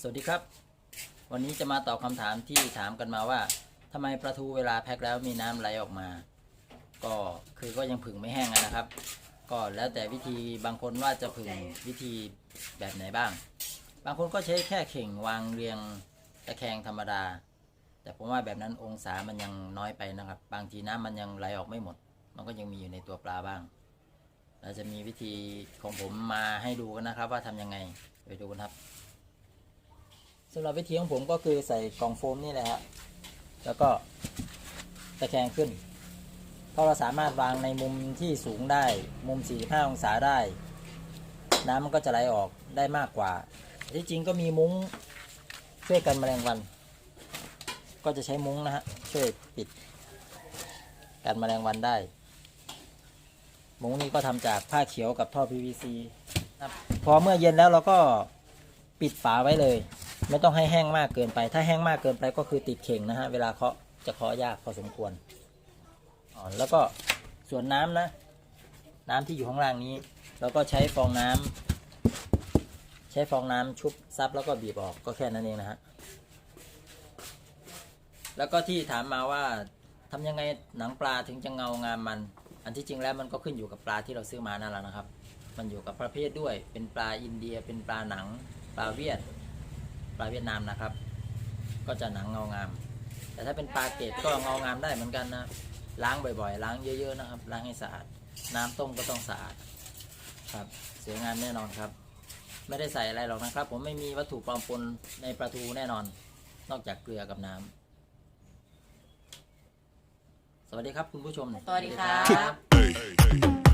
สวัสดีครับ วันนี้จะมาตอบคำถามที่ถามกันมาว่าทำไมปลาทูเวลาแพ็คแล้วมีน้ำไหลออกมา ก็คือก็ยังผึ่งไม่แห้งนะครับ ก็แล้วแต่วิธีบางคนว่าจะผึ่งวิธีแบบไหนบ้าง บางคนก็ใช้แค่เข่งวางเรียงตะแคงธรรมดา แต่ผมว่าแบบนั้นองศามันยังน้อยไปนะครับ บางทีน้ำมันยังไหลออกไม่หมด มันก็ยังมีอยู่ในตัวปลาบ้างเราจะมีวิธีของผมมาให้ดูกันนะครับ ว่าทำยังไงไปดูกันครับ สำหรับวิธีของผมก็คือใส่กล่องโฟมนี่แหละฮะแล้วก็ตะแคงขึ้น เพราะเราสามารถวางในมุมที่สูงได้ มุม 45 องศาได้ น้ำมันก็จะไหลออกได้มากกว่า ที่จริงก็มีมุ้งช่วยกันแมลงวัน ก็จะใช้มุ้งนะฮะช่วยปิดกันแมลงวันได้ มุ้งนี้ก็ทำจากผ้าเขียวกับท่อ PVC พอเมื่อเย็นแล้วเราก็ปิดฝาไว้เลย ไม่ต้องให้แห้งมากเกินไป ถ้าแห้งมากเกินไปก็คือติดเข่งนะฮะ เวลาเคาะจะเคาะยากพอสมควรอ๋อแล้วก็ส่วนน้ำนะ น้ำที่อยู่ข้างล่างนี้ เราก็ใช้ฟองน้ำใช้ฟองน้ำชุบซับแล้วก็บีบออกก็แค่นั้นเองนะฮะ แล้วก็ที่ถามมาว่าทำยังไงหนังปลาถึงจะเงางามมัน อันที่จริงแล้วมันก็ขึ้นอยู่กับปลาที่เราซื้อมานั่นแหละนะครับ มันอยู่กับประเภทด้วย เป็นปลาอินเดีย เป็นปลาหนัง ปลาเวียด ปลาเวียดนามนะครับ ก็จะหนังเงางาม แต่ถ้าเป็นปลาเกตก็เงางามได้เหมือนกันนะล้างบ่อยๆ ล้างเยอะๆนะครับ ล้างให้สะอาด น้ำต้มก็ต้องสะอาดครับสวยงามแน่นอนครับ ไม่ได้ใส่อะไรหรอกนะครับ ผมไม่มีวัตถุปลอมปนในปลาทูแน่นอน นอกจากเกลือกับน้ำสวัสดีครับคุณผู้ชมสวัสดีครับบ